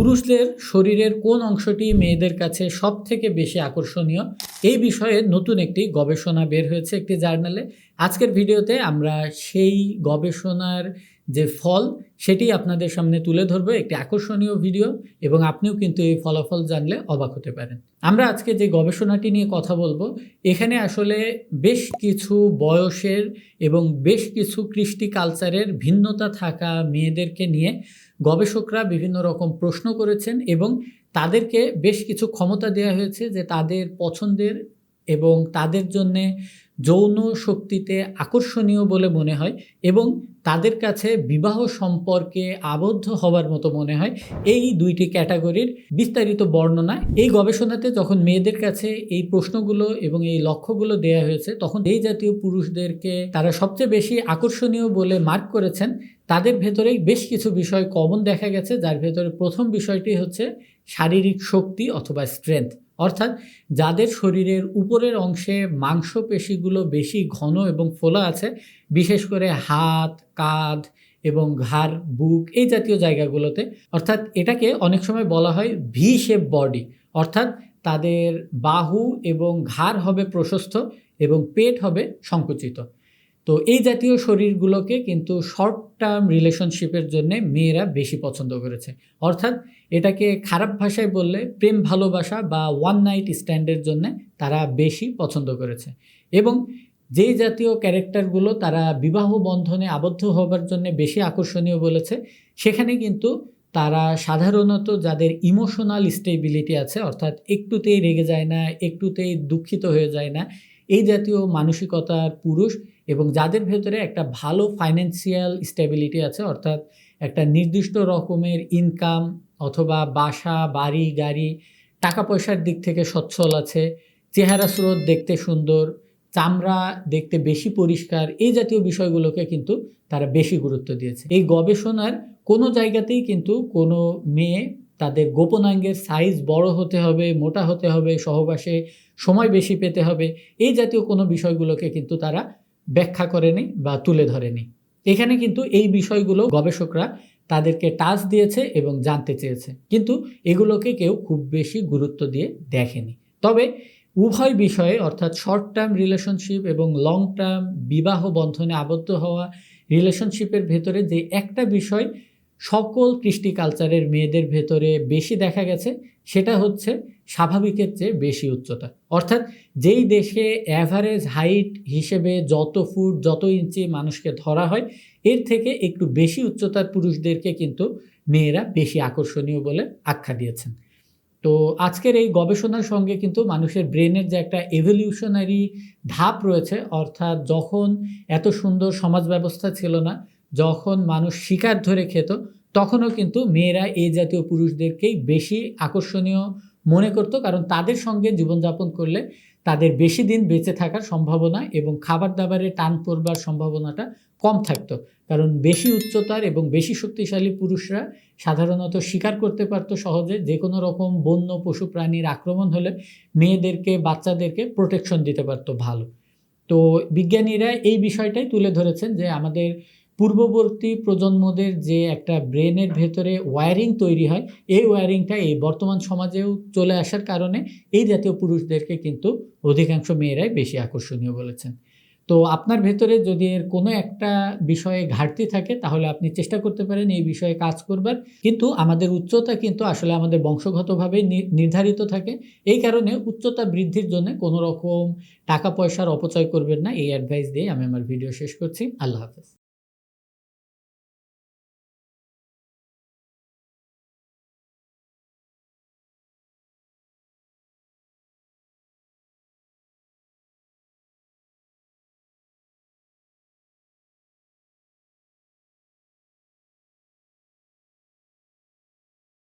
পুরুষদের শরীরের কোন অংশটি মেয়েদের কাছে সব থেকে বেশি আকর্ষণীয়? এই বিষয়ে নতুন একটি গবেষণা বের হয়েছে একটি জার্নালে। আজকের ভিডিওতে আমরা সেই গবেষণার যে ফল, সেটি আপনাদের সামনে তুলে ধরবো একটি আকর্ষণীয় ভিডিও এবং আপনিও কিন্তু এই ফলাফল জানলে অবাক হতে পারেন। আমরা আজকে যে গবেষণাটি নিয়ে কথা বলব, এখানে আসলে বেশ কিছু বয়সের এবং বেশ কিছু কৃষ্টি কালচারের ভিন্নতা থাকা মেয়েদেরকে নিয়ে গবেষকরা বিভিন্ন রকম প্রশ্ন করেছেন এবং তাদেরকে বেশ কিছু ক্ষমতা দেওয়া হয়েছে যে তাদের পছন্দের এবং তাদের জন্যে যৌন শক্তিতে আকর্ষণীয় বলে মনে হয় এবং তাদের কাছে বিবাহ সম্পর্কে আবদ্ধ হবার মতো মনে হয়। এই দুইটি ক্যাটাগরির বিস্তারিত বর্ণনা। এই গবেষণাতে যখন মেয়েদের কাছে এই প্রশ্নগুলো এবং এই লক্ষ্যগুলো দেয়া হয়েছে, তখন এই জাতীয় পুরুষদেরকে তারা সবচেয়ে বেশি আকর্ষণীয় বলে মার্ক করেছেন। তাদের ভেতরেই বেশ কিছু বিষয় কমন দেখা গেছে, যার ভেতরে প্রথম বিষয়টি হচ্ছে শারীরিক শক্তি অথবা স্ট্রেংথ অর্থাৎ যাদের শরীরের উপরের অংশে মাংসপেশিগুলো বেশি ঘন এবং ফোলা আছে, বিশেষ করে হাত, কাঁধ এবং ঘাড়, বুক, এই জাতীয় জায়গাগুলোতে, অর্থাৎ এটাকে অনেক সময় বলা হয় ভি শেপ বডি অর্থাৎ তাদের বাহু এবং ঘাড় হবে প্রশস্ত এবং পেট হবে সংকুচিত। তো এই জাতীয় শরীরগুলোকে কিন্তু শর্ট টার্ম রিলেশনশিপের জন্য মেয়েরা বেশি পছন্দ করেছে। অর্থাৎ এটাকে খারাপ ভাষায় বললে প্রেম ভালোবাসা বা ওয়ান নাইট স্ট্যান্ডের জন্য তারা বেশি পছন্দ করেছে। এবং যেই জাতীয় ক্যারেক্টারগুলো তারা বিবাহ বন্ধনে আবদ্ধ হবার জন্য বেশি আকর্ষণীয় বলেছে, সেখানে কিন্তু তারা সাধারণত যাদের ইমোশনাল স্টেবিলিটি আছে, অর্থাৎ একটুতেই রেগে যায় না, একটুতেই দুঃখিত হয়ে যায় না, এই জাতীয় মানসিকতার পুরুষ এবং যাদের ভেতরে একটা ভালো ফাইন্যান্সিয়াল স্টেবিলিটি আছে, অর্থাৎ একটা নির্দিষ্ট রকমের ইনকাম অথবা বাসা, বাড়ি, গাড়ি টাকা পয়সার দিক থেকে সচ্ছল আছে, চেহারা স্রোত দেখতে সুন্দর, চামড়া দেখতে বেশি পরিষ্কার, এই জাতীয় বিষয়গুলোকে কিন্তু তারা বেশি গুরুত্ব দিয়েছে। এই গবেষণার কোনো জায়গাতেই কিন্তু কোনো মেয়ে তাদের গোপনাঙ্গের সাইজ বড় হতে হবে, মোটা হতে হবে, সহবাসে সময় বেশি পেতে হবে, এই জাতীয় কোনো বিষয়গুলোকে কিন্তু তারা ব্যাখ্যা করেনি বা তুলে ধরেনি। এখানে কিন্তু এই বিষয়গুলো গবেষকরা তাদেরকে টাচ দিয়েছে এবং জানতে চেয়েছে। কিন্তু এগুলোকে কেউ খুব বেশি গুরুত্ব দিয়ে দেখেনি। তবে উভয় বিষয়ে অর্থাৎ শর্ট টার্ম রিলেশনশিপ এবং লং টার্ম বিবাহ বন্ধনে আবদ্ধ হওয়া রিলেশনশিপের ভেতরে যে একটা বিষয় সকল কৃষ্টি কালচারের মেয়েদের ভেতরে বেশি দেখা গেছে, সেটা হচ্ছে স্বাভাবিকের চেয়ে বেশি উচ্চতা। অর্থাৎ যেই দেশে অ্যাভারেজ হাইট হিসেবে যত ফুট, যত ইঞ্চি মানুষকে ধরা হয়, এর থেকে একটু বেশি উচ্চতার পুরুষদেরকে কিন্তু মেয়েরা বেশি আকর্ষণীয় বলে আখ্যা দিয়েছেন। তো আজকের এই গবেষণার সঙ্গে কিন্তু মানুষের ব্রেনের যে একটা এভলিউশনারি ধাপ রয়েছে, অর্থাৎ যখন এত সুন্দর সমাজ ব্যবস্থা ছিল না যখন মানুষ শিকার ধরে খেত, তখনও কিন্তু মেয়েরা এই জাতীয় পুরুষদেরকেই বেশি আকর্ষণীয় মনে করতো। কারণ তাদের সঙ্গে জীবনযাপন করলে তাদের বেশি দিন বেঁচে থাকার সম্ভাবনা এবং খাবার দাবারে টান পড়বার সম্ভাবনাটা কম থাকতো। কারণ বেশি উচ্চতার এবং বেশি শক্তিশালী পুরুষরা সাধারণত শিকার করতে পারতো সহজে। যে কোনো রকম বন্য পশু প্রাণীর আক্রমণ হলে মেয়েদেরকে, বাচ্চাদেরকে প্রোটেকশন দিতে পারতো ভালো। তো বিজ্ঞানীরা এই বিষয়টাই তুলে ধরেছেন যে আমাদের পূর্ববর্তী প্রজন্মদের যে একটা ব্রেনের ভেতরে ওয়ারিং তৈরি হয়, এই ওয়ারিংটা এই বর্তমান সমাজেও চলে আসার কারণে এই জাতীয় পুরুষদেরকে কিন্তু অধিকাংশ মেয়েরাই বেশি আকর্ষণীয় বলেছেন। তো আপনার ভেতরে যদি এর কোনো একটা বিষয়ে ঘাটতি থাকে, তাহলে আপনি চেষ্টা করতে পারেন এই বিষয়ে কাজ করবার। কিন্তু আমাদের উচ্চতা কিন্তু আসলে আমাদের বংশগতভাবে নির্ধারিত থাকে। এই কারণে উচ্চতা বৃদ্ধির জন্য কোনো রকম টাকা পয়সার অপচয় করবেন না। এই অ্যাডভাইস দিয়ে আমি আমার ভিডিও শেষ করছি। আল্লাহ হাফেজ।